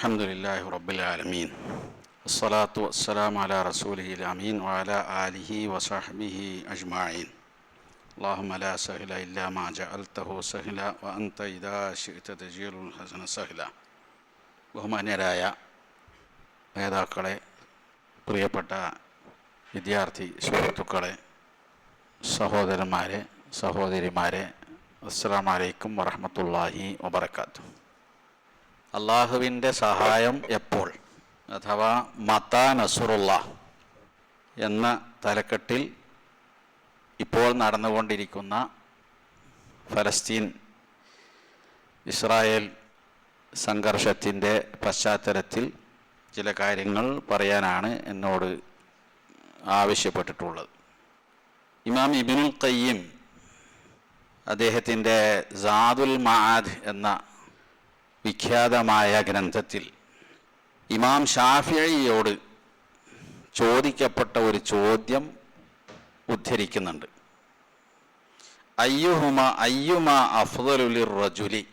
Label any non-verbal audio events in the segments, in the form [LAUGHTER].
الحمد لله رب العالمين الصلاة والسلام على رسوله الأمين وعلى آله وصحبه أجمعين اللهم لا سهل إلا ما جعلته سهلا وأنت إذا شئت تجيل الحسن سهلا ബഹുമാന്യരായ നേതാക്കളെ പ്രിയപ്പെട്ട വിദ്യാർത്ഥി സുഹൃത്തുക്കളെ സഹോദരന്മാരെ സഹോദരിമാരെ അസ്സാം വലൈക്കും വറഹമത്തല്ലാഹി വബർക്കാത്തു അള്ളാഹുവിന്റെ സഹായം എപ്പോൾ? അഥവാ മത്താ നസുറുള്ള എന്ന തലക്കെട്ടിൽ ഇപ്പോൾ നടന്നുകൊണ്ടിരിക്കുന്ന ഫലസ്തീൻ ഇസ്രായേൽ സംഘർഷത്തിന്റെ പശ്ചാത്തലത്തിൽ ചില കാര്യങ്ങൾ പറയാനാണ് എന്നോട് ആവശ്യപ്പെട്ടിട്ടുള്ളത്. ഇമാം ഇബിനുൽ ഖയ്യിം അദ്ദേഹത്തിന്റെ സാദുൽ മആദ് എന്ന വിഖ്യാതമായ ഗ്രന്ഥത്തിൽ ഇമാം ഷാഫിയോട് ചോദിക്കപ്പെട്ട ഒരു ചോദ്യം ഉദ്ധരിക്കുന്നുണ്ട്. അയ്യുഹുമ അയ്യുമ അഫ്ദലുലിർ റജുലി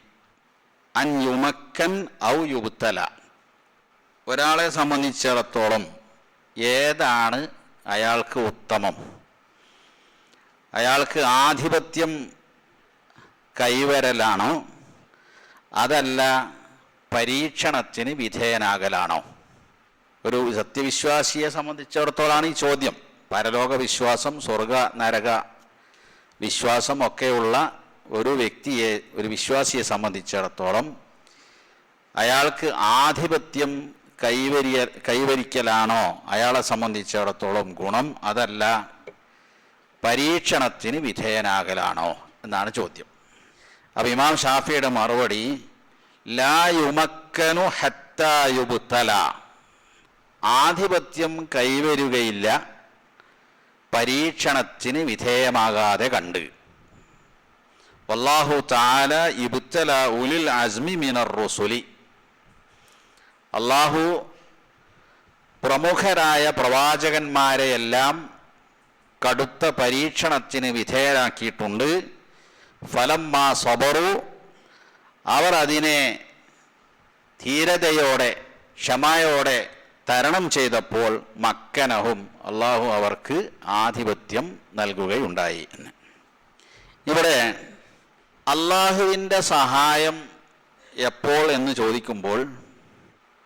അൻ യുമക്കൻ ഔ യുബുത്തല ഒരാളെ സംബന്ധിച്ചിടത്തോളം ഏതാണ് അയാൾക്ക് ഉത്തമം? അയാൾക്ക് ആധിപത്യം കൈവരലാണോ? അതല്ല പരീക്ഷണത്തിന് വിധേയനാകലാണോ? ഒരു സത്യവിശ്വാസിയെ സംബന്ധിച്ചിടത്തോളാണ് ഈ ചോദ്യം. പരലോക വിശ്വാസം സ്വർഗ നരക വിശ്വാസം ഒക്കെയുള്ള ഒരു വ്യക്തിയെ ഒരു വിശ്വാസിയെ സംബന്ധിച്ചിടത്തോളം അയാൾക്ക് ആധിപത്യം കൈവരിയ കൈവരിക്കലാണോ? അയാളെ സംബന്ധിച്ചിടത്തോളം ഗുണം അതല്ല പരീക്ഷണത്തിന് വിധേയനാകലാണോ? എന്നാണ് ചോദ്യം. അപ്പം ഇമാം ഷാഫിയുടെ മറുപടി ലാ യുമക്കനു ഹത്തായുബുത്തല ആധിപത്യം കൈവരുകയില്ല പരീക്ഷണത്തിന് വിധേയമാകാതെ കണ്ട്. വല്ലാഹു താല ഇബുത്തല ഉലിൽ അസ്മി മിനർ റുസുലി. അള്ളാഹു പ്രമുഖരായ പ്രവാചകന്മാരെയെല്ലാം കടുത്ത പരീക്ഷണത്തിന് വിധേയരാക്കിയിട്ടുണ്ട്. ഫലം മാ സ്വബറു. അവർ അതിനെ ധീരതയോടെ ക്ഷമയോടെ തരണം ചെയ്തപ്പോൾ മക്കനഹും അള്ളാഹു അവർക്ക് ആധിപത്യം നൽകുകയുണ്ടായി. ഇവിടെ അള്ളാഹുവിന്റെ സഹായം എപ്പോൾ എന്ന് ചോദിക്കുമ്പോൾ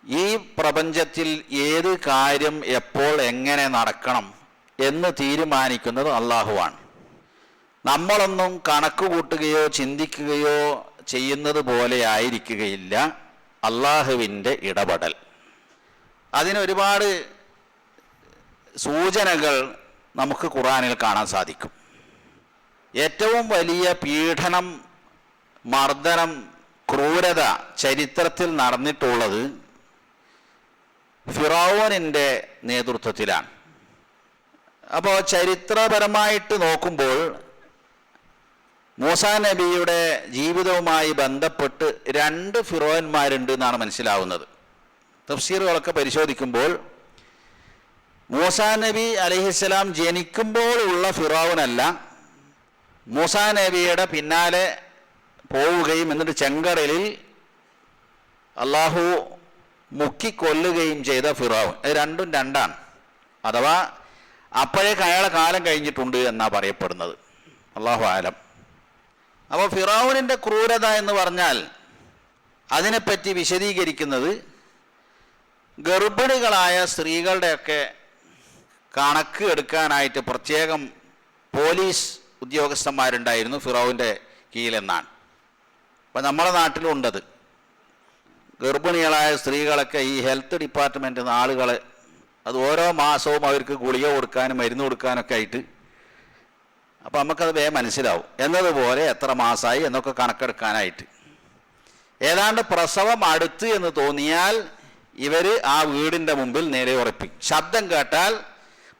ഈ പ്രപഞ്ചത്തിൽ ഏത് കാര്യം എപ്പോൾ എങ്ങനെ നടക്കണം എന്ന് തീരുമാനിക്കുന്നത് അള്ളാഹുവാണ്. നമ്മളൊന്നും കണക്ക് കൂട്ടുകയോ ചിന്തിക്കുകയോ ചെയ്യുന്നത് പോലെ ആയിരിക്കുകയില്ല. അള്ളാഹുവിന്റെ ഇടപെടൽ. അതിനൊരുപാട് സൂചനകൾ നമുക്ക് ഖുറാനിൽ കാണാൻ സാധിക്കും. ഏറ്റവും വലിയ പീഡനം മർദ്ദനം ക്രൂരത ചരിത്രത്തിൽ നടന്നിട്ടുള്ളത് ഫിറോവനിന്റെ നേതൃത്വത്തിലാണ്. അപ്പോൾ ചരിത്രപരമായിട്ട് നോക്കുമ്പോൾ മൂസാ നബിയുടെ ജീവിതവുമായി ബന്ധപ്പെട്ട് രണ്ട് ഫിറോയന്മാരുണ്ട് എന്നാണ് മനസ്സിലാവുന്നത്. തഫ്സീറുകളൊക്കെ പരിശോധിക്കുമ്പോൾ മൂസാ നബി അലഹിസ്സലാം ജനിക്കുമ്പോൾ ഉള്ള ഫിറോവനല്ല മൂസാ നബിയുടെ പിന്നാലെ പോവുകയും എന്നിട്ട് ചെങ്കടലിൽ അള്ളാഹു മുക്കിക്കൊല്ലുകയും ചെയ്ത ഫിറോവൻ അത് രണ്ടും രണ്ടാണ്. അഥവാ അപ്പോഴേക്ക് അയാളെ കാലം കഴിഞ്ഞിട്ടുണ്ട് എന്നാണ് പറയപ്പെടുന്നത്. അള്ളാഹു ആലം. അപ്പോൾ ഫിറാവുനിന്റെ ക്രൂരത എന്ന് പറഞ്ഞാൽ അതിനെപ്പറ്റി വിശദീകരിക്കുന്നത് ഗർഭിണികളായ സ്ത്രീകളുടെയൊക്കെ കണക്ക് എടുക്കാനായിട്ട് പ്രത്യേകം പോലീസ് ഉദ്യോഗസ്ഥന്മാരുണ്ടായിരുന്നു ഫിറോവിന്റെ കീഴിലെന്നാണ്. അപ്പം നമ്മുടെ നാട്ടിലും നാട്ടിലുണ്ടത്. ഗർഭിണികളായ സ്ത്രീകളൊക്കെ ഈ ഹെൽത്ത് ഡിപ്പാർട്ട്മെന്റ് ആളുകളെ അത് ഓരോ മാസവും അവർക്ക് ഗുളിക കൊടുക്കാനും മരുന്ന് കൊടുക്കാനൊക്കെ ആയിട്ട് അപ്പോൾ നമുക്കത് വേഗം മനസ്സിലാവും. എന്നതുപോലെ എത്ര മാസമായി എന്നൊക്കെ കണക്കെടുക്കാനായിട്ട്. ഏതാണ്ട് പ്രസവം അടുത്ത് എന്ന് തോന്നിയാൽ ഇവർ ആ വീടിന്റെ മുമ്പിൽ നേരെ ഉറപ്പിക്കും ശബ്ദം കേട്ടാൽ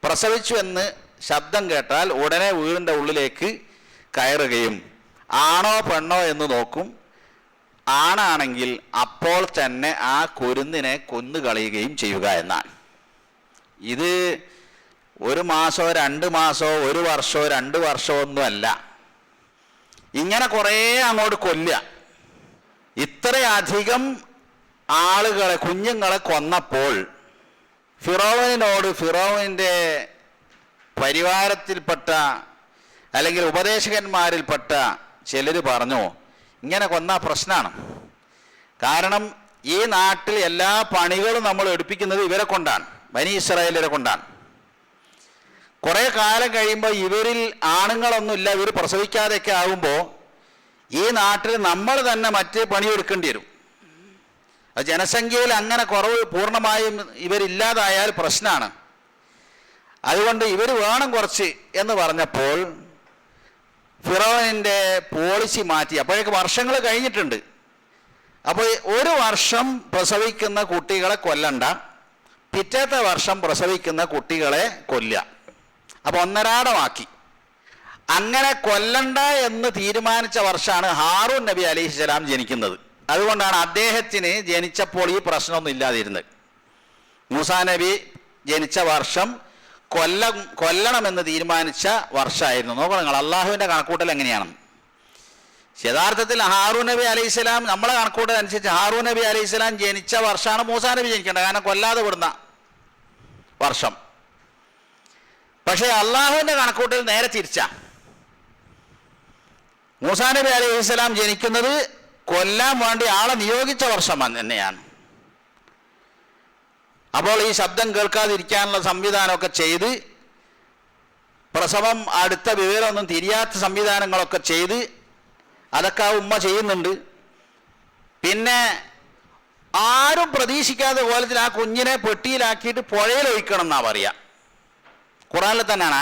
പ്രസവിച്ചു എന്ന് ശബ്ദം കേട്ടാൽ ഉടനെ വീടിന്റെ ഉള്ളിലേക്ക് കയറുകയും ആണോ പെണ്ണോ എന്ന് നോക്കും. ആണാണെങ്കിൽ അപ്പോൾ തന്നെ ആ കുരുന്നിനെ കൊന്നുകളയുകയും ചെയ്യുക എന്നാണ്. ഇത് ഒരു മാസമോ രണ്ട് മാസമോ ഒരു വർഷമോ രണ്ട് വർഷമോ ഒന്നുമല്ല. ഇങ്ങനെ കുറേ അങ്ങോട്ട് കൊല്ലുക. ഇത്രയധികം ആളുകളെ കുഞ്ഞുങ്ങളെ കൊന്നപ്പോൾ ഫിറോവിനോട് ഫിറോവിന്റെ പരിവാരത്തിൽപ്പെട്ട അല്ലെങ്കിൽ ഉപദേശകന്മാരിൽപ്പെട്ട ചിലർ പറഞ്ഞു ഇങ്ങനെ കൊന്ന പ്രശ്നമാണ് കാരണം ഈ നാട്ടിൽ എല്ലാ പണികളും നമ്മൾ എടുപ്പിക്കുന്നത് ഇവരെ കൊണ്ടാണ് ബനി ഇസ്രായേലരെ കൊണ്ടാണ്. കുറേ കാലം കഴിയുമ്പോൾ ഇവരിൽ ആണുങ്ങളൊന്നുമില്ല ഇവർ പ്രസവിക്കാതെയൊക്കെ ആകുമ്പോൾ ഈ നാട്ടിൽ നമ്മൾ തന്നെ മറ്റ് പണിയെടുക്കേണ്ടി വരും. അത് ജനസംഖ്യയിൽ അങ്ങനെ കുറവ് പൂർണമായും ഇവരില്ലാതായാൽ പ്രശ്നമാണ് അതുകൊണ്ട് ഇവർ വേണം കുറച്ച് എന്ന് പറഞ്ഞപ്പോൾ ഫിറോനിന്റെ പോളിസി മാറ്റി. അപ്പോഴേക്ക് വർഷങ്ങൾ കഴിഞ്ഞിട്ടുണ്ട്. അപ്പോൾ ഒരു വർഷം പ്രസവിക്കുന്ന കുട്ടികളെ കൊല്ലണ്ട പിറ്റേത്തെ വർഷം പ്രസവിക്കുന്ന കുട്ടികളെ കൊല്ലുക. അപ്പോൾ ഒന്നരാടമാക്കി. അങ്ങനെ കൊല്ലണ്ട എന്ന് തീരുമാനിച്ച വർഷമാണ് ഹാറൂൻ നബി അലൈഹി സ്വലാം ജനിക്കുന്നത്. അതുകൊണ്ടാണ് അദ്ദേഹത്തിന് ജനിച്ചപ്പോൾ ഈ പ്രശ്നമൊന്നും ഇല്ലാതിരുന്നത്. മൂസാ നബി ജനിച്ച വർഷം കൊല്ല കൊല്ലണമെന്ന് തീരുമാനിച്ച വർഷമായിരുന്നു നോക്കണം നിങ്ങൾ അള്ളാഹുവിന്റെ കണക്കൂട്ടൽ എങ്ങനെയാണ്? യഥാർത്ഥത്തിൽ ഹാറൂ നബി അലൈഹി സ്വലാം നമ്മളെ കണക്കൂട്ടൽ അനുസരിച്ച് ഹാറൂ നബി അലൈഹി സ്വലാം ജനിച്ച വർഷമാണ് മൂസാ നബി ജനിക്കേണ്ടത്. കാരണം കൊല്ലാതെ വിടുന്ന വർഷം. പക്ഷേ അള്ളാഹുവിന്റെ കണക്കൂട്ടിൽ നേരെ തിരിച്ച മൂസാ നബി അലൈഹി സ്വലാം ജനിക്കുന്നത് കൊല്ലാൻ വേണ്ടി ആളെ നിയോഗിച്ച വർഷം തന്നെയാണ്. അപ്പോൾ ഈ ശബ്ദം കേൾക്കാതിരിക്കാനുള്ള സംവിധാനമൊക്കെ ചെയ്ത് പ്രസവം അടുത്ത വിവരമൊന്നും തിരിയാത്ത സംവിധാനങ്ങളൊക്കെ ചെയ്ത് അതൊക്കെ ആ ഉമ്മ ചെയ്യുന്നുണ്ട്. പിന്നെ ആരും പ്രതീക്ഷിക്കാത്ത കോലത്തിൽ ആ കുഞ്ഞിനെ പെട്ടിയിലാക്കിയിട്ട് പുഴയിൽ ഒഴിക്കണം എന്നാ പറയാ. ഖുറാനിൽ തന്നെയാണ്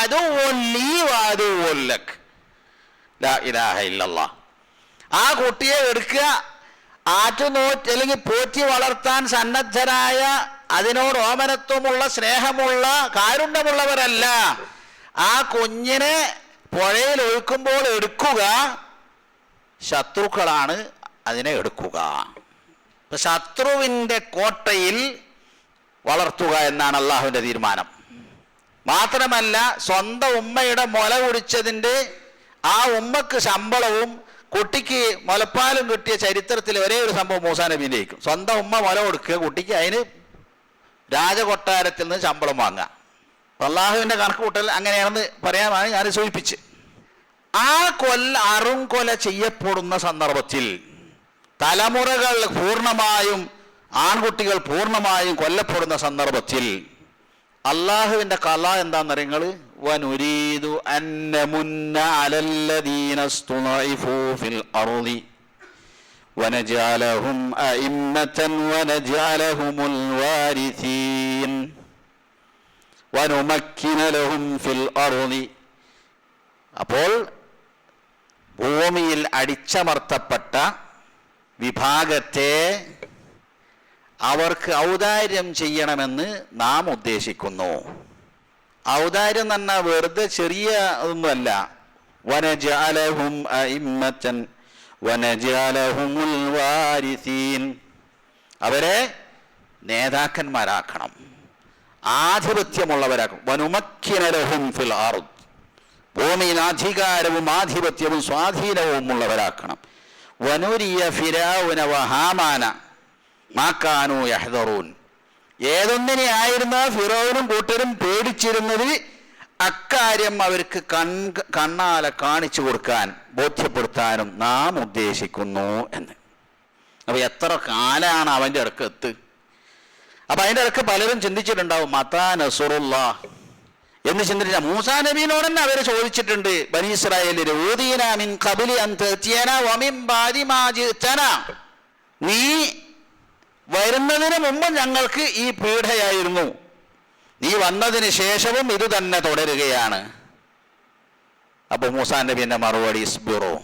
അദുവ്വുൻ ലീ ലക്. ലാ ഇലാഹ ഇല്ലല്ലാഹ് ആ കുട്ടിയെ എടുക്കുക ആറ്റുനോറ്റ് അല്ലെങ്കിൽ പോറ്റി വളർത്താൻ സന്നദ്ധരായ അതിനോട് ഓമനത്വമുള്ള സ്നേഹമുള്ള കാരുണ്യമുള്ളവരല്ല. ആ കുഞ്ഞിനെ പുഴയിൽ ഒഴുക്കുമ്പോൾ എടുക്കുക ശത്രുക്കളാണ് അതിനെ എടുക്കുക. ശത്രുവിന്റെ കോട്ടയിൽ വളർത്തുക എന്നാണ് അള്ളാഹുവിന്റെ തീരുമാനം. മാത്രമല്ല സ്വന്തം ഉമ്മയുടെ മുല കുടിച്ചതിന്റെ ആ ഉമ്മക്ക് ശമ്പളവും കുട്ടിക്ക് മുലപ്പാലും കിട്ടിയ ചരിത്രത്തിൽ ഒരേ ഒരു സംഭവം മൂസാ നബിയിലേക്കും സ്വന്തം ഉമ്മ മുല കൊടുക്കുക കുട്ടിക്ക് അതിന് രാജകൊട്ടാരത്തിൽ നിന്ന് ശമ്പളം വാങ്ങുക. അള്ളാഹുവിന്റെ കണക്ക് കൂട്ടൽ അങ്ങനെയാണെന്ന് പറയാനാണ് ഞാൻ സൂചിപ്പിച്ച് ആ കൊല്ല അറുംകൊല ചെയ്യപ്പെടുന്ന സന്ദർഭത്തിൽ തലമുറകൾ പൂർണ്ണമായും ആൺകുട്ടികൾ പൂർണ്ണമായും കൊല്ലപ്പെടുന്ന സന്ദർഭത്തിൽ അള്ളാഹുവിൻ്റെ കല എന്താണെന്ന് നിങ്ങൾ വനുരീതു അന്നമുന്ന അലല്ലദീന സ്തുളൈഫൂ ഫിൽ അർളി ونجعلهم أئمة ونجعلهم الوارثين ونمكن لهم في الأرض അപ്പോൾ ഭൂമിയിൽ അടിച്ചമർത്തപ്പെട്ട വിഭാഗത്തെ അവർക്ക് ഔദാര്യം ചെയ്യണമെന്ന് നാം ഉദ്ദേശിക്കുന്നു. ഔദാര്യം തന്നെ വെറുതെ ചെറിയ ഒന്നുമല്ല വനജാലഹും വാരിസീൻ. അവരെ നേതാക്കന്മാരാക്കണം. ആധിപത്യമുള്ളവരാക്കണം. വനുമക്കിനലഹും ഫിൽ അർദ്. ഭൂമിയിൽ അധികാരവും ആധിപത്യവും സ്വാധീനവും ഉള്ളവരാക്കണം വനുരിയ ഫിരാവുന വഹാമാന മാക്കാനു യഹ്ദറൂൻ. ഏതൊന്നിനെ ഫിറോനും കൂട്ടരും പേടിച്ചിരുന്നത് അക്കാര്യം അവർക്ക് കൺ കണ്ണാലെ കാണിച്ചു കൊടുക്കാൻ ബോധ്യപ്പെടുത്താനും നാം ഉദ്ദേശിക്കുന്നു എന്ന്. അപ്പൊ എത്ര കാലാണ് അവന്റെ ഇടയ്ക്ക് എത്ത് അപ്പൊ അതിന്റെ ഇടയ്ക്ക് പലരും ചിന്തിച്ചിട്ടുണ്ടാവും മതാ നസുറുള്ള എന്ന് ചിന്തിച്ച മൂസാ നബീനോട് തന്നെ അവർ ചോദിച്ചിട്ടുണ്ട്. നീ വരുന്നതിന് മുമ്പ് ഞങ്ങൾക്ക് ഈ പീഡയായിരുന്നു നീ വന്നതിന് ശേഷവും ഇത് തന്നെ തുടരുകയാണ്. അപ്പൊ മൂസാ നബീന്റെ മറുപടി ഇസ്ബിറോ.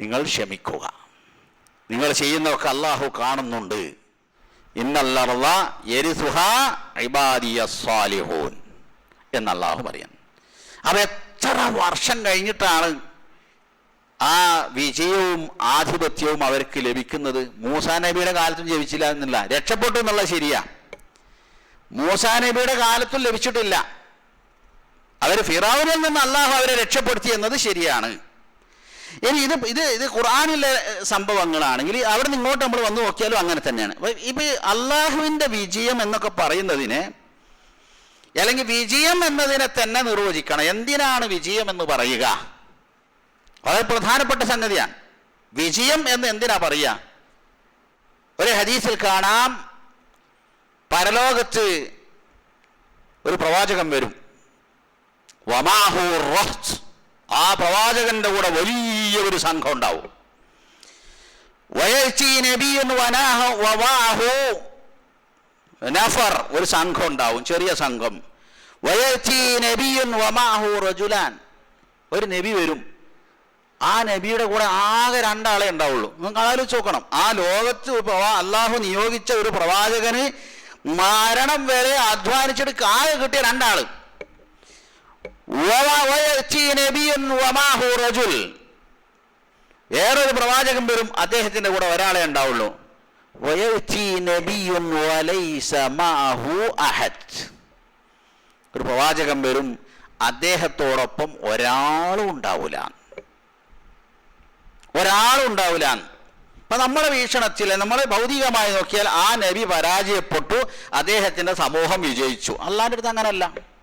നിങ്ങൾ ക്ഷമിക്കുക. നിങ്ങൾ ചെയ്യുന്നതൊക്കെ അള്ളാഹു കാണുന്നുണ്ട്. എന്ന് അള്ളാഹു പറയുന്നു അപ്പൊ എത്ര വർഷം കഴിഞ്ഞിട്ടാണ് ആ വിജയവും ആധിപത്യവും അവർക്ക് ലഭിക്കുന്നത്? മൂസാ നബിയുടെ കാലത്തും ജപിച്ചില്ല എന്നില്ല. രക്ഷപ്പെട്ടു എന്നുള്ളത് ശരിയാ. മൂസാ നബിയുടെ കാലത്തും ലഭിച്ചിട്ടില്ല. അവർ ഫിറാവിനിൽ നിന്ന് അള്ളാഹു അവരെ രക്ഷപ്പെടുത്തി എന്നത് ശരിയാണ്. ഇനി ഇത് ഇത് ഇത് ഖുർആാനിലെ സംഭവങ്ങളാണെങ്കിൽ അവിടെ നിന്ന് ഇങ്ങോട്ട് നമ്മൾ വന്ന് നോക്കിയാലും അങ്ങനെ തന്നെയാണ്. ഇപ്പൊ അള്ളാഹുവിന്റെ വിജയം എന്നൊക്കെ പറയുന്നതിന് അല്ലെങ്കിൽ വിജയം എന്നതിനെ തന്നെ നിർവചിക്കണം. എന്തിനാണ് വിജയം എന്ന് പറയുക? വളരെ പ്രധാനപ്പെട്ട സംഗതിയാണ്. വിജയം എന്ന് എന്തിനാ പറയുക? ഒരു ഹദീസിൽ കാണാം പരലോകത്ത് ഒരു പ്രവാചകൻ വരും. വമാഹു. ആ പ്രവാചകന്റെ കൂടെ വലിയ ഒരു സംഘം ഉണ്ടാവും. നഫർ ഒരു സംഘം ഉണ്ടാവും ചെറിയ സംഘം. വമാഹു റജുലാൻ. ഒരു നബി വരും. ആ നബിയുടെ കൂടെ ആകെ രണ്ടാളെ ഉണ്ടാവുള്ളൂ. നിങ്ങൾക്ക് ആലോചിച്ച് നോക്കണം. ആ ലോകത്ത് അള്ളാഹു നിയോഗിച്ച ഒരു പ്രവാചകന് മരണം വരെ അധ്വാനിച്ചിട്ട് കാകെ കിട്ടിയ രണ്ടാൾ. വേറൊരു പ്രവാചകൻ വരും അദ്ദേഹത്തിന്റെ കൂടെ ഒരാളെ ഉണ്ടാവുള്ളൂ. ഒരു പ്രവാചകൻ വരും അദ്ദേഹത്തോടൊപ്പം ഒരാളും ഉണ്ടാവില്ല ഒരാളും ഉണ്ടാവില്ല അപ്പൊ നമ്മുടെ വീക്ഷണത്തിൽ നമ്മൾ ഭൗതികമായി നോക്കിയാൽ ആ നബി പരാജയപ്പെട്ടു അദ്ദേഹത്തിന്റെ സമൂഹം വിജയിച്ചു. അല്ലാണ്ട് അടുത്ത് അങ്ങനല്ല.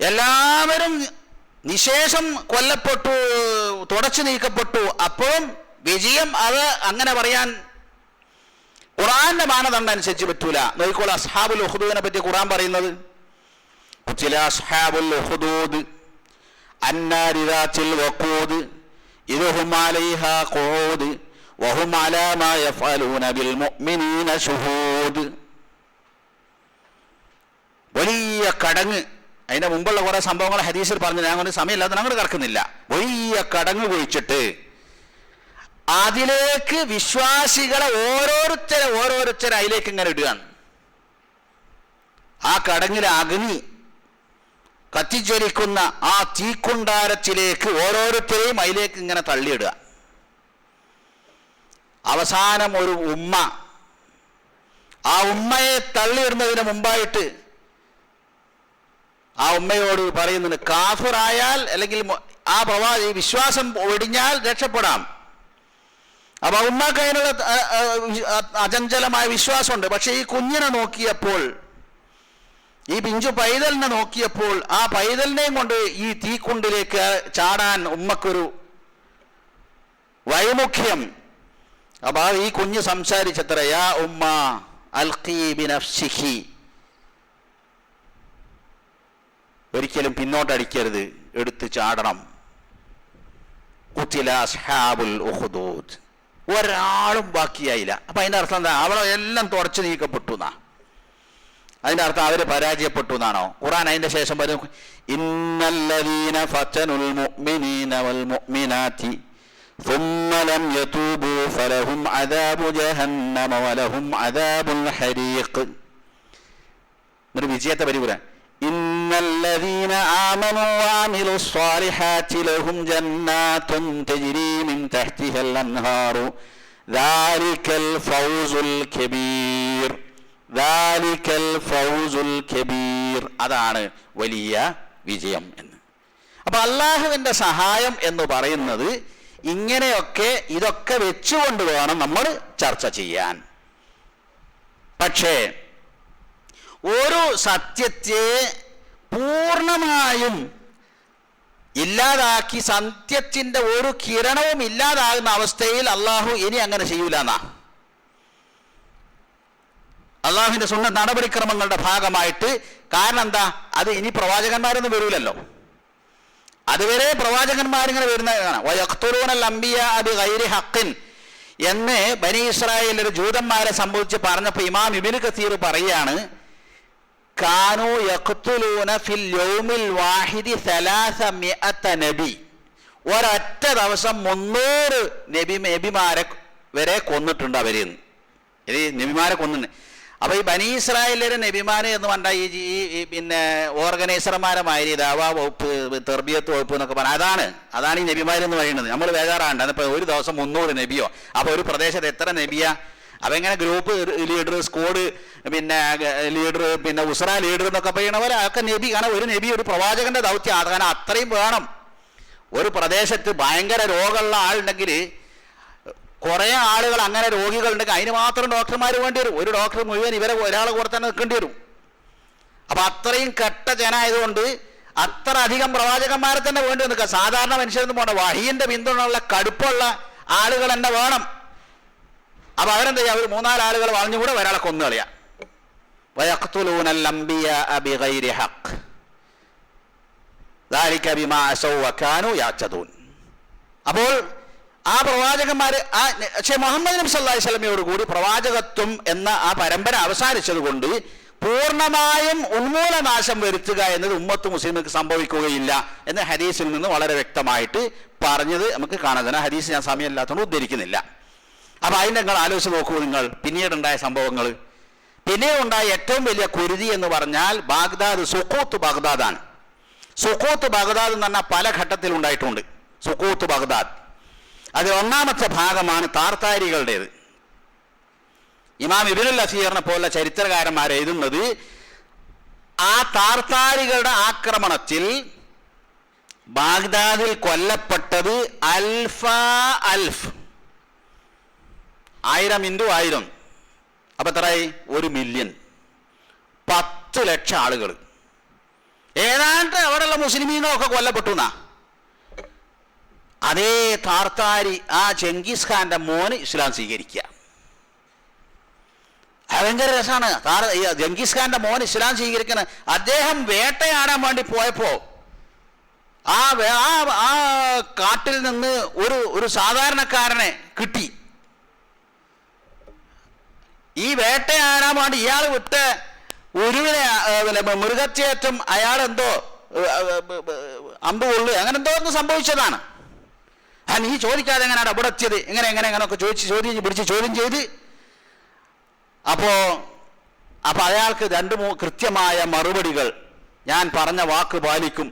എല്ലാവരും നിശേഷം കൊല്ലപ്പെട്ടു തുടച്ചു നീക്കപ്പെട്ടു. അപ്പോഴും വിജയം അത് അങ്ങനെ പറയാൻ ഖുറാന്റെ മാനദണ്ഡം അനുസരിച്ച് പറ്റൂല. നോക്കിക്കോളൂ അസ്ഹാബുൽ ഉഹദൂദിനെ പറ്റി ഖുറാൻ പറയുന്നത്. ചില അസ്ഹാബുൽ ഉഹദൂദ് അന്നാരിദാത്തിൽ വഖൂദ് ഇതുഹും അലൈഹ ഖുഊദ് വഹും അലാ മാ യഫ്അലൂന ബിൽ മുഅ്മിനീന ശുഹൂദ് വലിയ കടങ്ങ്. അതിന്റെ മുമ്പുള്ള കുറെ സംഭവങ്ങൾ ഹദീസിൽ പറഞ്ഞു ഞാൻ കൊണ്ട് സമയമില്ലാതെ അങ്ങോട്ട് കറക്കുന്നില്ല. വലിയ കടങ്ങ് കുഴിച്ചിട്ട് അതിലേക്ക് വിശ്വാസികളെ ഓരോരുത്തരെ ഓരോരുത്തരെ അതിലേക്ക് ഇങ്ങനെ ഇടുകയാണ്. ആ കടങ്ങിലെ അഗ്നി കത്തിജ്വലിക്കുന്ന ആ തീക്കുണ്ടാരത്തിലേക്ക് ഓരോരുത്തരെയും അതിലേക്ക് ഇങ്ങനെ തള്ളിയിടുക. അവസാനം ഒരു ഉമ്മ ആ ഉമ്മയെ തള്ളിയിടുന്നതിന് മുമ്പായിട്ട് ആ ഉമ്മയോട് പറയുന്നുണ്ട് കാഫിറായാൽ അല്ലെങ്കിൽ ആ പ്രവാ ഈ വിശ്വാസം ഒടിഞ്ഞാൽ രക്ഷപ്പെടാം. അപ്പൊ ഉമ്മ ഉമ്മക്ക് അതിനുള്ള അചഞ്ചലമായ വിശ്വാസമുണ്ട്. പക്ഷെ ഈ കുഞ്ഞിനെ നോക്കിയപ്പോൾ ഈ പിഞ്ചു പൈതലിനെ നോക്കിയപ്പോൾ ആ പൈതലിനെയും കൊണ്ട് ഈ തീക്കുണ്ടിലേക്ക് ചാടാൻ ഉമ്മക്കൊരു വൈമുഖ്യം അപ്പൊ ഈ കുഞ്ഞ് സംസാരിച്ചത്ര ഉമ്മ ബിനഫ്സിഹി ഒരിക്കലും പിന്നോട്ടടിക്കരുത് എടുത്ത് ചാടണം കുത്തില അസ്ഹാബുൽ ഉഹുദൂദ് ഒരാളും ബാക്കിയായില്ല അപ്പൊ അതിന്റെ അർത്ഥം എന്താ അവളെ എല്ലാം തുടച്ചു നീക്കപ്പെട്ടു എന്നാ അതിന്റെ അർത്ഥം അവര് പരാജയപ്പെട്ടു എന്നാണോ ഖുറാൻ അതിന്റെ ശേഷം വരും ഇന്നല്ലദീന ഫതനുൽ മുഅ്മിനീന വൽ മുഅ്മിനാത്തി ثم لم يتوبوا فلهم عذاب جهنم ولهم عذاب الحريق എന്നിട്ട് വിജയത്തെ പരിപുര ഇന്നല്ലദീന ആമനു وعملوا الصالحات ലഹും ജന്നാത്തുൻ تجري من تحتها അൻഹാറു. ദാലിക്കൽ ഫൗസുൽ കബീർ ദാലിക്കൽ ഫൗസുൽ കബീർ അതാണ് വലിയ വിജയം എന്ന്. അപ്പൊ അള്ളാഹുവിന്റെ സഹായം എന്ന് പറയുന്നത് ഇങ്ങനെയൊക്കെ ഇതൊക്കെ വെച്ചുകൊണ്ട് വേണം നമ്മൾ ചർച്ച ചെയ്യാൻ. പക്ഷേ ഒരു സത്യത്തെ പൂർണമായും ഇല്ലാതാക്കി സത്യത്തിന്റെ ഒരു കിരണവും ഇല്ലാതാകുന്ന അവസ്ഥയിൽ അള്ളാഹു ഇനി അങ്ങനെ ചെയ്യൂല അള്ളാഹുവിന്റെ സ്വന്തം നടപടിക്രമങ്ങളുടെ ഭാഗമായിട്ട് കാരണം എന്താ? അത് ഇനി പ്രവാചകന്മാരൊന്നും വരൂലല്ലോ. അതുവരെ പ്രവാചകന്മാരിങ്ങനെ വരുന്നതാണ്. അബി ഗൈരി എന്ന് ബനി ഇസ്രായേലിലെ ജൂതന്മാരെ സംബന്ധിച്ച് പറഞ്ഞപ്പോൾ ഇമാം ഇബിന് കസീർ പറയാണ് ഫിൽ യൗമിൽ വാഹിദി സലാസ മിഅത്ത നബി. ഒരൊറ്റ ദിവസം മുന്നൂറ് നബി നബിമാരെ വരെ കൊന്നിട്ടുണ്ട് അവർ ഇത് നബിമാരെ കൊന്നിട്ടുണ്ട് അപ്പൊ ഈ ബനി ഇസ്രായേലിലെ നബിമാര് എന്ന് പറഞ്ഞാൽ ഈ ഈ- പിന്നെ ഓർഗനൈസർമാരെ മാതിരി ദാവാ വകുപ്പ് തെർബിയത്ത് വകുപ്പ് എന്നൊക്കെ പറഞ്ഞാൽ അതാണ്. അതാണ് ഈ നബിമാരെന്ന് പറയുന്നത്. നമ്മൾ വേഗാറാണ്ട്. അതിപ്പോ ഒരു ദിവസം മുന്നൂറ് നബിയോ? അപ്പൊ ഒരു പ്രദേശത്ത് എത്ര നബിയാ? അപ്പം എങ്ങനെ ഗ്രൂപ്പ് ലീഡർ സ്കോഡ് പിന്നെ ലീഡർ പിന്നെ ഉസ്ര ലീഡർ എന്നൊക്കെ പറയണ പോലെ അതൊക്കെ നബി കാരണം ഒരു നബി ഒരു പ്രവാചകന്റെ ദൗത്യം. കാരണം അത്രയും വേണം. ഒരു പ്രദേശത്ത് ഭയങ്കര രോഗമുള്ള ആളുണ്ടെങ്കിൽ കുറേ ആളുകൾ അങ്ങനെ രോഗികളുണ്ടെങ്കിൽ അതിന് മാത്രം ഡോക്ടർമാർ വേണ്ടി വരും. ഒരു ഡോക്ടർ മുഴുവൻ ഇവരെ ഒരാളെ കൂടെ തന്നെ നിൽക്കേണ്ടി വരും. അപ്പൊ അത്രയും കെട്ട ജനായതുകൊണ്ട് അത്ര അധികം പ്രവാചകന്മാരെ തന്നെ വേണ്ടി നിൽക്കുക സാധാരണ മനുഷ്യരൊന്നും പോകണ്ട വഹീന്റെ പിന്തുണയുള്ള കടുപ്പുള്ള ആളുകൾ തന്നെ വേണം. അപ്പൊ അവരെന്താ ചെയ്യുക അവർ മൂന്നാൽ ആളുകൾ വളഞ്ഞുകൂടെ ഒരാളെ കൊന്നു അപ്പോൾ ആ പ്രവാചകന്മാർ ആ പക്ഷേ മുഹമ്മദ് നബി സല്ലാഹി സ്വലമയോട് കൂടി പ്രവാചകത്വം എന്ന ആ പരമ്പര അവസാനിച്ചതുകൊണ്ട് പൂർണമായും ഉന്മൂലനാശം വരുത്തുക എന്നത് ഉമ്മത്ത് മുസ്ലിമിക്ക് സംഭവിക്കുകയില്ല എന്ന് ഹദീസിൽ നിന്ന് വളരെ വ്യക്തമായിട്ട് പറഞ്ഞത് നമുക്ക് കാണാൻ തന്നെ. ഹദീസ് ഞാൻ സമയമില്ലാത്തതുകൊണ്ട് ഉദ്ധരിക്കുന്നില്ല. അപ്പൊ അതിന്റെ നിങ്ങൾ ആലോചിച്ച് നോക്കൂ നിങ്ങൾ പിന്നീടുണ്ടായ സംഭവങ്ങൾ പിന്നീടുണ്ടായ ഏറ്റവും വലിയ കുരുതി എന്ന് പറഞ്ഞാൽ ബാഗ്ദാദ് സുഖൂത്ത് ബാഗ്ദാദാണ്. സുഖോത്ത് ബാഗ്ദാദ് എന്ന് പറഞ്ഞാൽ പല ഘട്ടത്തിൽ ഉണ്ടായിട്ടുണ്ട്. ബാഗ്ദാദ്. അതിൽ ഒന്നാമത്തെ ഭാഗമാണ് താർത്താരികളുടേത്. ഇമാം ഇബിനുൽ അസീറിനെ പോലുള്ള ചരിത്രകാരന്മാർ എഴുതുന്നത് ആ താർത്താരികളുടെ ആക്രമണത്തിൽ ബാഗ്ദാദിൽ കൊല്ലപ്പെട്ടത് അൽഫ അൽഫ്. ആയിരം ഇന്റു ആയിരം. അപ്പൊ എത്രയായി ഒരു മില്യൺ പത്ത് ലക്ഷം ആളുകൾ ഏതാണ്ട് അവിടെയുള്ള മുസ്ലിമീങ്ങളൊക്കെ കൊല്ലപ്പെട്ടു എന്നാ അതേ താർത്താരി ആ ചെങ്കിസ് ഖാന്റെ മോന് ഇസ്ലാം സ്വീകരിക്കുക ഭയങ്കര രസമാണ് താർ ജംഗീസ് ഖാന്റെ മോൻ ഇസ്ലാം സ്വീകരിക്കുന്ന അദ്ദേഹം വേട്ടയാടാൻ വേണ്ടി പോയപ്പോ ആ ആ കാട്ടിൽ നിന്ന് ഒരു ഒരു സാധാരണക്കാരനെ കിട്ടി. ഈ വേട്ടയാടാൻ വേണ്ടി ഇയാൾ വിട്ട് ഒരു മൃഗത്തേറ്റം അയാൾ എന്തോ അമ്പ് കൊള്ളു അങ്ങനെ എന്തോ ഒന്ന് സംഭവിച്ചതാണ്. ആ നീ ചോദിക്കാതെ എങ്ങനെയാണ് അവിടെ എത്തിയത് എങ്ങനെ എങ്ങനെ എങ്ങനെയൊക്കെ ചോദിച്ച് ചോദ്യം പിടിച്ച് ചോദ്യം ചെയ്ത്. അപ്പോ അപ്പൊ അയാൾക്ക് രണ്ട് മൂ കൃത്യമായ മറുപടികൾ ഞാൻ പറഞ്ഞ വാക്ക് പാലിക്കും.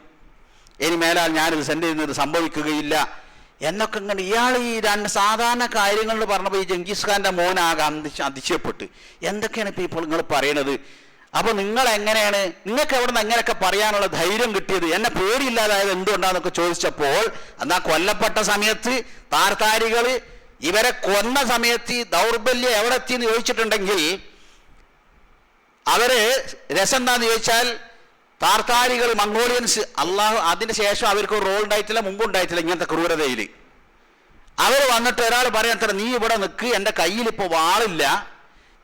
ഇനി മേലാൽ ഞാനിത് സെൻഡ് ചെയ്യുന്നത് സംഭവിക്കുകയില്ല. എന്നൊക്കെ ഇങ്ങനെ ഇയാൾ ഈ രണ്ട് സാധാരണ കാര്യങ്ങൾ പറഞ്ഞപ്പോൾ ഈ ജംഗീസ് ഖാന്റെ മോനാകെ അതിശ അതിശയപ്പെട്ട്. എന്തൊക്കെയാണ് ഇപ്പോൾ ഇപ്പോൾ നിങ്ങൾ പറയണത്? അപ്പൊ നിങ്ങൾ എങ്ങനെയാണ് നിങ്ങൾക്ക് എവിടെ നിന്ന് എങ്ങനെയൊക്കെ പറയാനുള്ള ധൈര്യം കിട്ടിയത്? എന്നെ പേടിയില്ലാതായത് എന്തുകൊണ്ടാന്നൊക്കെ ചോദിച്ചപ്പോൾ എന്നാ കൊല്ലപ്പെട്ട സമയത്ത് താർത്താരികൾ ഇവരെ കൊന്ന സമയത്ത് ദൗർബല്യം എവിടെ എത്തിയെന്ന് ചോദിച്ചിട്ടുണ്ടെങ്കിൽ അവർ രസം എന്താന്ന് ചോദിച്ചാൽ താർത്താരികൾ മംഗോളിയൻസ് അള്ളാഹു അതിന് ശേഷം അവർക്ക് റോൾ ഉണ്ടായിട്ടില്ല മുമ്പ് ഉണ്ടായിട്ടില്ല ഇങ്ങനത്തെ ക്രൂരതയിൽ അവർ വന്നിട്ട് ഒരാൾ പറയാൻ തരാം നീ ഇവിടെ നിൽക്ക് എന്റെ കയ്യിൽ ഇപ്പോൾ വാളില്ല.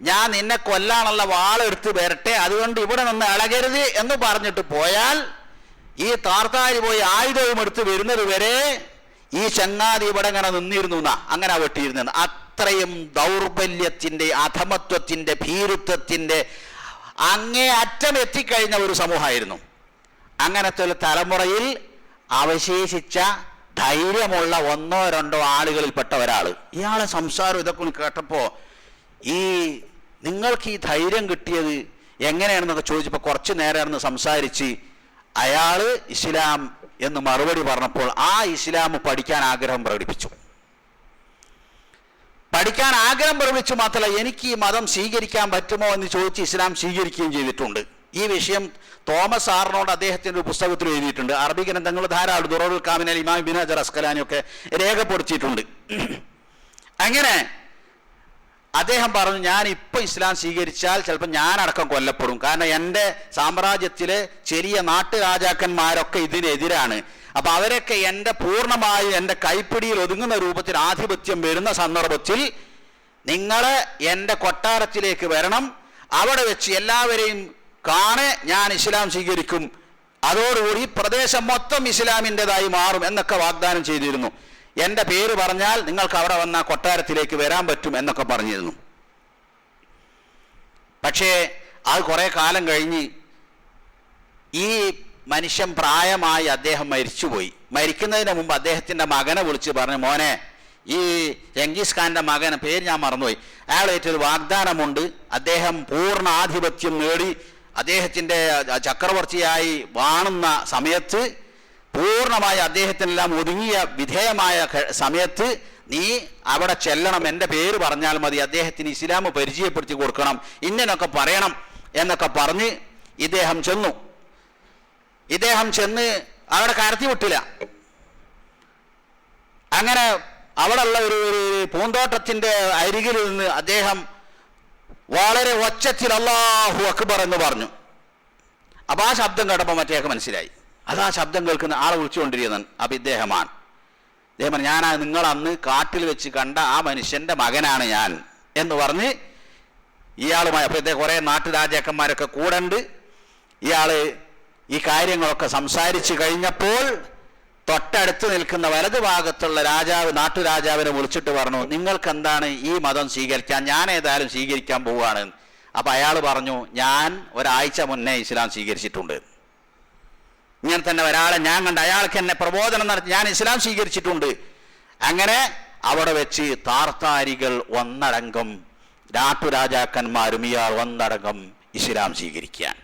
ഞാൻ നിന്നെ കൊല്ലാനുള്ള വാളെടുത്ത് വരട്ടെ. അതുകൊണ്ട് ഇവിടെ നിന്ന് ഇളകരുത് എന്ന് പറഞ്ഞിട്ട് പോയാൽ ഈ താർത്താരി പോയി ആയുധവും എടുത്ത് വരുന്നത് വരെ ഈ ചങ്ങാതി ഇവിടെ ഇങ്ങനെ നിന്നിരുന്നു എന്നാ. അങ്ങനെ വെട്ടിയിരുന്നത്. അത്രയും ദൗർബല്യത്തിന്റെ അധമത്വത്തിന്റെ ഭീരുത്വത്തിന്റെ അങ്ങേ അറ്റം എത്തിക്കഴിഞ്ഞ ഒരു സമൂഹമായിരുന്നു. അങ്ങനത്തെ ഒരു തലമുറയിൽ അവശേഷിച്ച ധൈര്യമുള്ള ഒന്നോ രണ്ടോ ആളുകളിൽപ്പെട്ട ഒരാൾ. ഇയാളെ സംസാരം ഇതൊക്കെ കേട്ടപ്പോൾ ഈ നിങ്ങൾക്ക് ഈ ധൈര്യം കിട്ടിയത് എങ്ങനെയാണെന്നൊക്കെ ചോദിച്ചപ്പോൾ കുറച്ച് നേരമാണെന്ന് സംസാരിച്ച് അയാൾ ഇസ്ലാം എന്ന് മറുപടി പറഞ്ഞപ്പോൾ ആ ഇസ്ലാം പഠിക്കാൻ ആഗ്രഹം പ്രകടിപ്പിച്ചു. പഠിക്കാൻ ആഗ്രഹം പ്രവിച്ചു മാത്രമല്ല എനിക്ക് ഈ മതം സ്വീകരിക്കാൻ പറ്റുമോ എന്ന് ചോദിച്ച് ഇസ്ലാം സ്വീകരിക്കുകയും ചെയ്തിട്ടുണ്ട്. ഈ വിഷയം തോമസ് ആറിനോട് അദ്ദേഹത്തിന്റെ ഒരു പുസ്തകത്തിൽ എഴുതിയിട്ടുണ്ട്. അറബി ഗ്രന്ഥങ്ങൾ ധാരാളം ദുറോൾ കാമിനൽ ഇമാം ബിൻ ഹജർ അസ്കലാനി ഒക്കെ രേഖപ്പെടുത്തിയിട്ടുണ്ട്. [CLEARS THROAT] അങ്ങനെ അദ്ദേഹം പറഞ്ഞു ഞാൻ ഇപ്പൊ ഇസ്ലാം സ്വീകരിച്ചാൽ ചിലപ്പോൾ ഞാനടക്കം കൊല്ലപ്പെടും. കാരണം എന്റെ സാമ്രാജ്യത്തിലെ ചെറിയ നാട്ടുരാജാക്കന്മാരൊക്കെ ഇതിനെതിരാണ്. അപ്പൊ അവരൊക്കെ എന്റെ പൂർണമായും എന്റെ കൈപ്പിടിയിൽ ഒതുങ്ങുന്ന രൂപത്തിൽ ആധിപത്യം വരുന്ന സന്ദർഭത്തിൽ നിങ്ങൾ എന്റെ കൊട്ടാരത്തിലേക്ക് വരണം. അവിടെ വെച്ച് എല്ലാവരെയും കാണെ ഞാൻ ഇസ്ലാം സ്വീകരിക്കും. അതോടുകൂടി പ്രദേശം മൊത്തം ഇസ്ലാമിന്റെതായി മാറും എന്നൊക്കെ വാഗ്ദാനം ചെയ്തിരുന്നു. എന്റെ പേര് പറഞ്ഞാൽ നിങ്ങൾക്ക് അവിടെ വന്ന കൊട്ടാരത്തിലേക്ക് വരാൻ പറ്റും എന്നൊക്കെ പറഞ്ഞിരുന്നു. പക്ഷേ അത് കുറേ കാലം കഴിഞ്ഞ് ഈ മനുഷ്യൻ പ്രായമായി അദ്ദേഹം മരിച്ചുപോയി. മരിക്കുന്നതിന് മുമ്പ് അദ്ദേഹത്തിന്റെ മകനെ വിളിച്ച് പറഞ്ഞു മോനെ ഈ ജംഗീസ് ഖാന്റെ മകൻ പേര് ഞാൻ മറന്നുപോയി. അയാളേറ്റൊരു വാഗ്ദാനമുണ്ട്. അദ്ദേഹം പൂർണ ആധിപത്യം നേടി അദ്ദേഹത്തിന്റെ ചക്രവർത്തിയായി വാണുന്ന സമയത്ത് പൂർണമായി അദ്ദേഹത്തിനെല്ലാം ഒതുങ്ങിയ വിധേയമായ സമയത്ത് നീ അവിടെ ചെല്ലണം എന്റെ പേര് പറഞ്ഞാൽ മതി അദ്ദേഹത്തിന് ഇസ്ലാം പരിചയപ്പെടുത്തി കൊടുക്കണം ഇന്നനൊക്കെ പറയണം എന്നൊക്കെ പറഞ്ഞ് ഇദ്ദേഹം ചെന്നു. ഇദ്ദേഹം ചെന്ന് അവിടെ കരത്തി വിട്ടില്ല. അങ്ങനെ അവിടെയുള്ള ഒരു ഒരു പൂന്തോട്ടത്തിന്റെ അരികിൽ നിന്ന് അദ്ദേഹം വളരെ ഒച്ചത്തിൽ അള്ളാഹു അക്ബർ എന്ന് പറഞ്ഞു. അപ്പൊ ആ ശബ്ദം കേട്ടപ്പോൾ മറ്റേക്ക് മനസ്സിലായി. അത് ശബ്ദം കേൾക്കുന്ന ആളെ വിളിച്ചുകൊണ്ടിരിക്കുന്നത് അഭിദ്ദേഹമാണ് ഇദ്ദേഹമാണ് ഇദ്ദേഹം ഞാൻ നിങ്ങൾ അന്ന് കാട്ടിൽ വെച്ച് കണ്ട ആ മനുഷ്യന്റെ മകനാണ് ഞാൻ എന്ന് പറഞ്ഞ് ഇയാളുമായി അപ്പൊ ഇദ്ദേഹം കുറെ നാട്ടുരാജാക്കന്മാരൊക്കെ കൂടണ്ട്. ഇയാൾ ഈ കാര്യങ്ങളൊക്കെ സംസാരിച്ചു കഴിഞ്ഞപ്പോൾ തൊട്ടടുത്ത് നിൽക്കുന്ന വലതു ഭാഗത്തുള്ള രാജാവ് നാട്ടുരാജാവിനെ വിളിച്ചിട്ട് പറഞ്ഞു നിങ്ങൾക്ക് എന്താണ് ഈ മതം സ്വീകരിക്കാൻ? ഞാൻ ഏതായാലും സ്വീകരിക്കാൻ പോവുകയാണ്. അപ്പൊ അയാൾ പറഞ്ഞു ഞാൻ ഒരാഴ്ച മുന്നേ ഇസ്ലാം സ്വീകരിച്ചിട്ടുണ്ട്. ഇങ്ങനെ തന്നെ ഒരാളെ ഞാൻ കണ്ട അയാൾക്ക് എന്നെ പ്രബോധനം നടത്തി ഞാൻ ഇസ്ലാം സ്വീകരിച്ചിട്ടുണ്ട്. അങ്ങനെ അവിടെ വെച്ച് താർത്താരികൾ ഒന്നടങ്കം നാട്ടുരാജാക്കന്മാരും ഇയാൾ ഒന്നടങ്കം ഇസ്ലാം സ്വീകരിക്കാൻ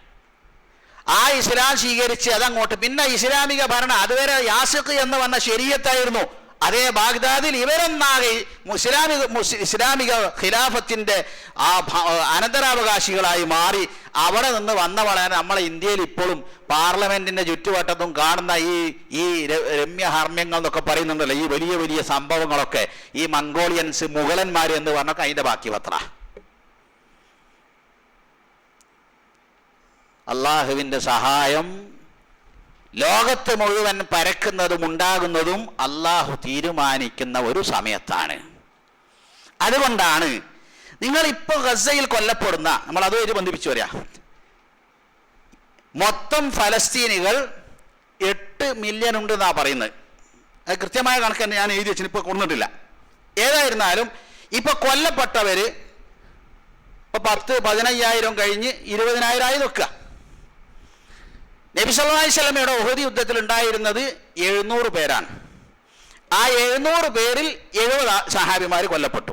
ആ ഇസ്ലാം സ്വീകരിച്ച് അതങ്ങോട്ട് പിന്നെ ഇസ്ലാമിക ഭരണം അതുവരെ യാസിഖ് എന്ന് വന്ന ശരീരത്തായിരുന്നു അതേ ബാഗ്ദാദിൽ ഇവരൊന്നാകെ ഇസ്ലാമിക ഇസ്ലാമിക ഖിലാഫത്തിന്റെ ആ അനന്തരാവകാശികളായി മാറി അവിടെ നിന്ന് വന്നവളാണ് നമ്മളെ ഇന്ത്യയിൽ ഇപ്പോഴും പാർലമെന്റിന്റെ ചുറ്റുവട്ടത്തും കാണുന്ന ഈ ഈ രമ്യ രമ്യഹർമ്മ്യങ്ങൾ എന്നൊക്കെ പറയുന്നുണ്ടല്ലോ. ഈ വലിയ വലിയ സംഭവങ്ങളൊക്കെ. ഈ മംഗോളിയൻസ് മുഗളന്മാർ എന്ന് പറഞ്ഞൊക്കെ അതിന്റെ ബാക്കി പത്ര. അള്ളാഹുവിന്റെ സഹായം ലോകത്ത് മുഴുവൻ പരക്കുന്നതും ഉണ്ടാകുന്നതും അള്ളാഹു തീരുമാനിക്കുന്ന ഒരു സമയത്താണ്. അതുകൊണ്ടാണ് നിങ്ങൾ ഇപ്പോൾ ഗസയിൽ കൊല്ലപ്പെടുന്ന നമ്മൾ അതുമായിട്ട് ബന്ധിപ്പിച്ചു വരിക മൊത്തം ഫലസ്തീനികൾ എട്ട് മില്യൺ ഉണ്ട് എന്നാ പറയുന്നത്. അത് കൃത്യമായ കണക്ക് തന്നെ ഞാൻ എഴുതി വെച്ചിട്ട് ഇപ്പോൾ കൊണ്ടിട്ടില്ല ഏതായിരുന്നാലും ഇപ്പൊ കൊല്ലപ്പെട്ടവര് ഇപ്പൊ പത്ത് പതിനയ്യായിരം കഴിഞ്ഞ് ഇരുപതിനായിരം ആയി വെക്കുക നബി സ്വലമയുടെ ഉഹദ് യുദ്ധത്തിൽ ഉണ്ടായിരുന്നത് എഴുന്നൂറ് പേരാണ്. ആ എഴുന്നൂറ് പേരിൽ എഴുപത് സഹാബിമാർ കൊല്ലപ്പെട്ടു.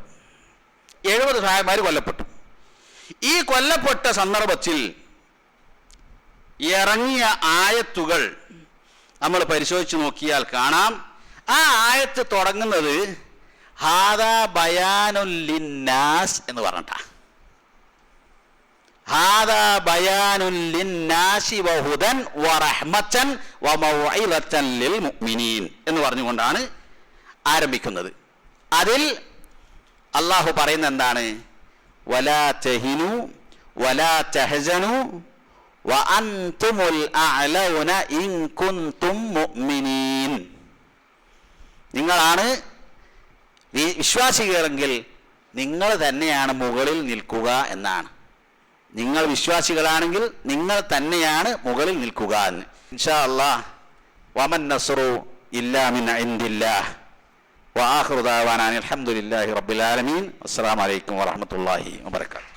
എഴുപത് സഹാബിമാർ കൊല്ലപ്പെട്ടു. ഈ കൊല്ലപ്പെട്ട സന്ദർഭത്തിൽ ഇറങ്ങിയ ആയത്തുകൾ നമ്മൾ പരിശോധിച്ച് നോക്കിയാൽ കാണാം. ആ ആയത്ത് തുടങ്ങുന്നത് ഹാദാ ബയാനുല്ലിന്നാസ് എന്ന് പറഞ്ഞിട്ടാ എന്ന് പറഞ്ഞുകൊണ്ടാണ് ആരംഭിക്കുന്നത്. അതിൽ അള്ളാഹു പറയുന്ന എന്താണ്? വലാ വലാ നിങ്ങളാണ് വിശ്വാസികളെങ്കിൽ നിങ്ങൾ തന്നെയാണ് മുകളിൽ നിൽക്കുക എന്നാണ്. നിങ്ങൾ വിശ്വാസികളാണെങ്കിൽ നിങ്ങൾ തന്നെയാണ് മുകളിൽ നിൽക്കുക ഇൻഷാ അല്ലാഹ് വമൻ നസറു ഇല്ലാ മിൻ ഇൻദില്ലാഹ് വആഖിറു ദഅവാനാ അൽഹംദുലില്ലാഹി റബ്ബിൽ ആലമീൻ. അസ്സലാമു അലൈക്കും വറഹ്മത്തുള്ളാഹി വബറകാതുഹു.